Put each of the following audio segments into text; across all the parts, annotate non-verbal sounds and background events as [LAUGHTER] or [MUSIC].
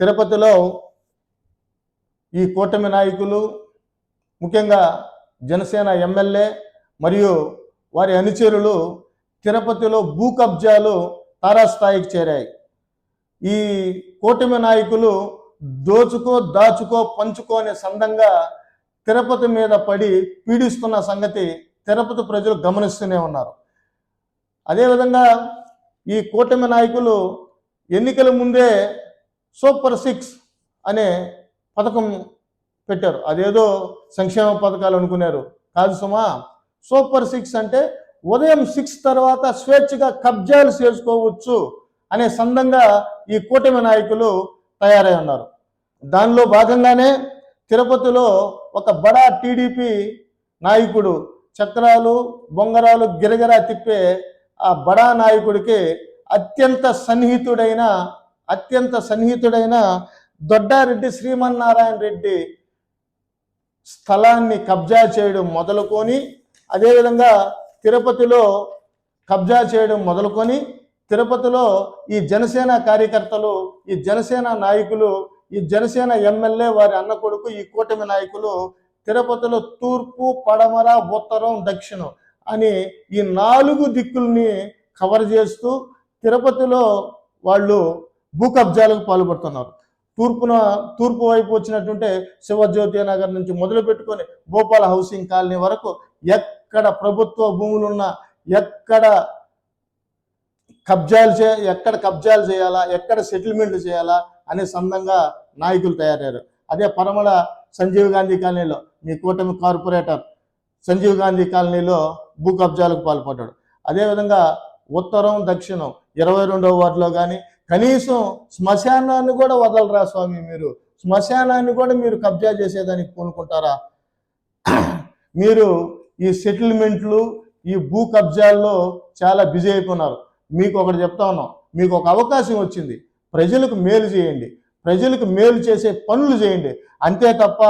తిరుపతిలో ఈ కూటమి నాయకులు ముఖ్యంగా జనసేన ఎమ్మెల్యే మరియు వారి అనుచరులు తిరుపతిలో భూ కబ్జాలు తారాస్థాయికి చేరాయి. ఈ కూటమి నాయకులు దోచుకో దాచుకో పంచుకోనే సందంగా తిరుపతి మీద పడి పీడిస్తున్న సంగతి తిరుపతి ప్రజలు గమనిస్తూనే ఉన్నారు. అదేవిధంగా ఈ కూటమి నాయకులు ఎన్నికల ముందే సూపర్ సిక్స్ అనే పథకం పెట్టారు. అదేదో సంక్షేమ పథకాలు అనుకున్నారు. కాదు సుమా సూపర్ సిక్స్ అంటే ఉదయం సిక్స్ తర్వాత స్వేచ్ఛగా కబ్జాలు చేసుకోవచ్చు అనే సందంగా ఈ కూటమి నాయకులు తయారై ఉన్నారు. దానిలో భాగంగానే తిరుపతిలో ఒక బడా టీడీపీ నాయకుడు చక్రాలు బొంగరాలు గిరగిరా తిప్పే ఆ బడా నాయకుడికి అత్యంత సన్నిహితుడైన అత్యంత సన్నిహితుడైన దొడ్డారెడ్డి శ్రీమన్నారాయణ రెడ్డి స్థలాన్ని కబ్జా చేయడం మొదలుకొని అదేవిధంగా తిరుపతిలో కబ్జా చేయడం మొదలుకొని తిరుపతిలో ఈ జనసేన కార్యకర్తలు ఈ జనసేన నాయకులు ఈ జనసేన ఎమ్మెల్యే వారి అన్న కొడుకు ఈ కూటమి నాయకులు తిరుపతిలో తూర్పు పడమర ఉత్తరం దక్షిణం అని ఈ నాలుగు దిక్కుల్ని కవర్ చేస్తూ తిరుపతిలో వాళ్ళు భూ కబ్జాలకు పాల్పడుతున్నారు. తూర్పున తూర్పు వైపు వచ్చినట్టుంటే శివజ్యోతి నగర్ నుంచి మొదలు పెట్టుకొని భోపాల హౌసింగ్ కాలనీ వరకు ఎక్కడ ప్రభుత్వ భూములు ఉన్నా ఎక్కడ కబ్జాలు చే ఎక్కడ కబ్జాలు చేయాలా ఎక్కడ సెటిల్మెంట్ చేయాలా అనే సందంగా నాయకులు తయారయ్యారు. అదే పరమల సంజీవ్ గాంధీ కాలనీలో మీ కూటమి కార్పొరేటర్ సంజీవ్ గాంధీ కాలనీలో భూ కబ్జాలకు పాల్పడ్డాడు. అదేవిధంగా ఉత్తరం దక్షిణం ఇరవై రెండవ వార్డులో కానీ కనీసం శ్మశానాన్ని కూడా వదలరా స్వామి మీరు? శ్మశానాన్ని కూడా మీరు కబ్జా చేసేదానికి పూనుకుంటారా? మీరు ఈ సెటిల్మెంట్లు ఈ భూ కబ్జాల్లో చాలా బిజీ అయిపోయినారు. మీకు ఒకటి చెప్తా ఉన్నాం. మీకు ఒక అవకాశం వచ్చింది. ప్రజలకు మేలు చేయండి. ప్రజలకు మేలు చేసే పనులు చేయండి. అంతే తప్ప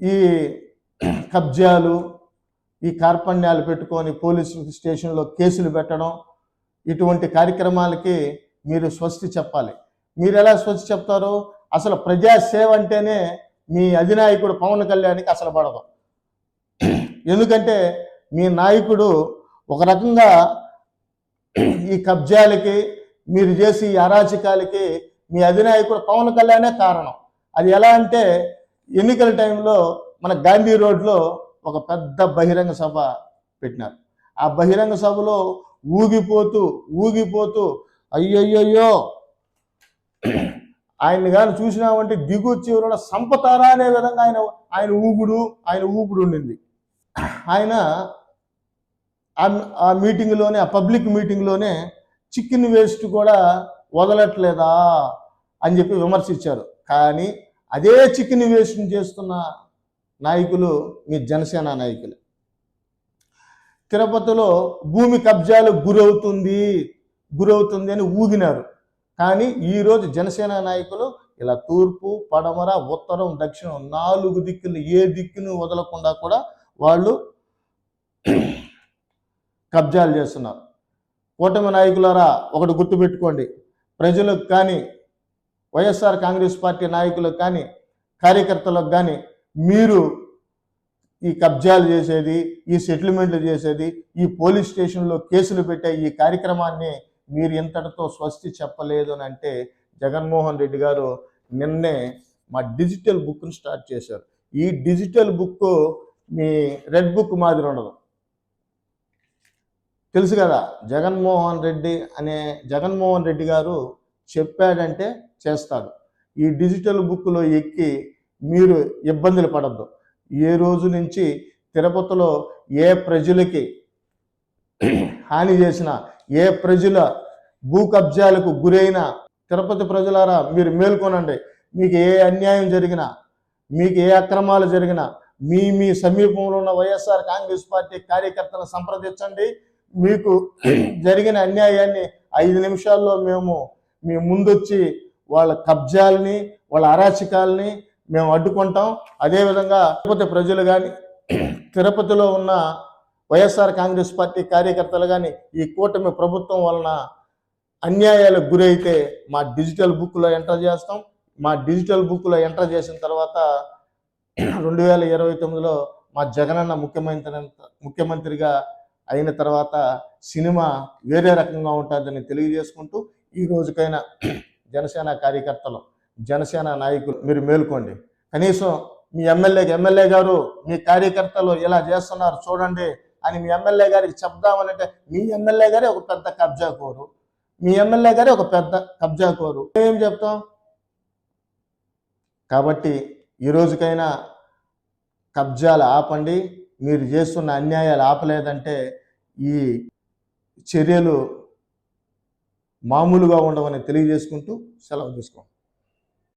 ఈ కబ్జాలు ఈ కార్పణ్యాలు పెట్టుకొని పోలీసు స్టేషన్లో కేసులు పెట్టడం ఇటువంటి కార్యక్రమాలకి మీరు స్వస్తి చెప్పాలి. మీరు ఎలా స్వస్తి చెప్తారు? అసలు ప్రజాసేవ అంటేనే మీ అధినాయకుడు పవన్ కళ్యాణ్కి అసలు పడదు. ఎందుకంటే మీ నాయకుడు ఒక రకంగా ఈ కబ్జాలకి మీరు చేసి ఈ అరాచకాలకి మీ అధినాయకుడు పవన్ కళ్యాణే కారణం. అది ఎలా అంటే ఎన్నికల టైంలో మన గాంధీ రోడ్లో ఒక పెద్ద బహిరంగ సభ పెట్టినారు. ఆ బహిరంగ సభలో ఊగిపోతూ ఊగిపోతూ అయ్యయ్యో ఆయన్ని కానీ చూసినామంటే దిగు చివరన సంపతారా అనే విధంగా ఆయన ఆయన ఊగుడు ఆయన ఊపుడు ఉండింది. ఆయన ఆ- ఆ మీటింగ్లోనే ఆ పబ్లిక్ మీటింగ్లోనే చికెన్ వేస్ట్ కూడా వదలట్లేదా అని చెప్పి విమర్శించారు. కానీ అదే చికెన్ వేస్ట్ చేస్తున్న నాయకులు మీ జనసేన నాయకులు. తిరుపతిలో భూమి కబ్జాలు గురవుతుంది. గురవుతుంది అని ఊగినారు. కానీ ఈరోజు జనసేన నాయకులు ఇలా తూర్పు పడమర ఉత్తరం దక్షిణం నాలుగు దిక్కులు ఏ దిక్కును వదలకుండా కూడా వాళ్ళు కబ్జాలు చేస్తున్నారు. కూటమి నాయకులారా ఒకటి గుర్తుపెట్టుకోండి. ప్రజలకు కానీ వైఎస్ఆర్ కాంగ్రెస్ పార్టీ నాయకులకు కానీ కార్యకర్తలకు కానీ మీరు ఈ కబ్జాలు చేసేది ఈ సెటిల్మెంట్లు చేసేది ఈ పోలీస్ స్టేషన్లో కేసులు పెట్టే ఈ కార్యక్రమాన్ని మీరు ఇంతటితో స్వస్తి చెప్పలేదు అని అంటే జగన్మోహన్ రెడ్డి గారు నిన్నే మా డిజిటల్ బుక్ను స్టార్ట్ చేశారు. ఈ డిజిటల్ బుక్ మీ రెడ్ బుక్ మాదిరి ఉండదు. తెలుసు కదా జగన్మోహన్ రెడ్డి అనే జగన్మోహన్ రెడ్డి గారు చెప్పాడంటే చేస్తాడు. ఈ డిజిటల్ బుక్లో ఎక్కి మీరు ఇబ్బందులు పడద్దు. ఏ రోజు నుంచి తిరుపతిలో ఏ ప్రజలకి హాని చేసిన ఏ ప్రజల భూ కబ్జాలకు గురైన తిరుపతి ప్రజలారా మీరు మేల్కొనండి. మీకు ఏ అన్యాయం జరిగినా మీకు ఏ అక్రమాలు జరిగినా మీ మీ సమీపంలో ఉన్న వైఎస్ఆర్ కాంగ్రెస్ పార్టీ కార్యకర్తలను సంప్రదించండి. మీకు జరిగిన అన్యాయాన్ని ఐదు నిమిషాల్లో మేము మీ ముందొచ్చి వాళ్ళ కబ్జాలని వాళ్ళ అరాచకాలని మేము అడ్డుకుంటాం. అదేవిధంగా తిరుపతి ప్రజలు కానీ తిరుపతిలో ఉన్న వైఎస్ఆర్ కాంగ్రెస్ పార్టీ కార్యకర్తలు కానీ ఈ కూటమి ప్రభుత్వం వలన అన్యాయాలకు గురైతే మా డిజిటల్ బుక్లో ఎంటర్ చేస్తాం. మా డిజిటల్ బుక్లో ఎంటర్ చేసిన తర్వాత [CLEARS THROAT] రెండు వేల ఇరవై తొమ్మిదిలో మా జగనన్న ముఖ్యమంత్రి ముఖ్యమంత్రిగా అయిన తర్వాత సినిమా వేరే రకంగా ఉంటుందని తెలియజేసుకుంటూ ఈ రోజుకైనా [CLEARS THROAT] జనసేన కార్యకర్తలు జనసేన నాయకులు మీరు మేల్కోండి. కనీసం మీ ఎమ్మెల్యే ఎమ్మెల్యే గారు మీ కార్యకర్తలు ఇలా చేస్తున్నారు చూడండి. అని మీ ఎమ్మెల్యే గారికి చెప్దామనంటే మీ ఎమ్మెల్యే గారే ఒక పెద్ద కబ్జా కోరు. మీ ఎమ్మెల్యే గారే ఒక పెద్ద కబ్జా కోరు. ఏం చెప్తాం? కాబట్టి ఈ రోజుకైనా కబ్జాలు ఆపండి. మీరు చేస్తున్న అన్యాయాలు ఆపలేదంటే ఈ చర్యలు మామూలుగా ఉండవని తెలియజేసుకుంటూ సెలవు తీసుకోండి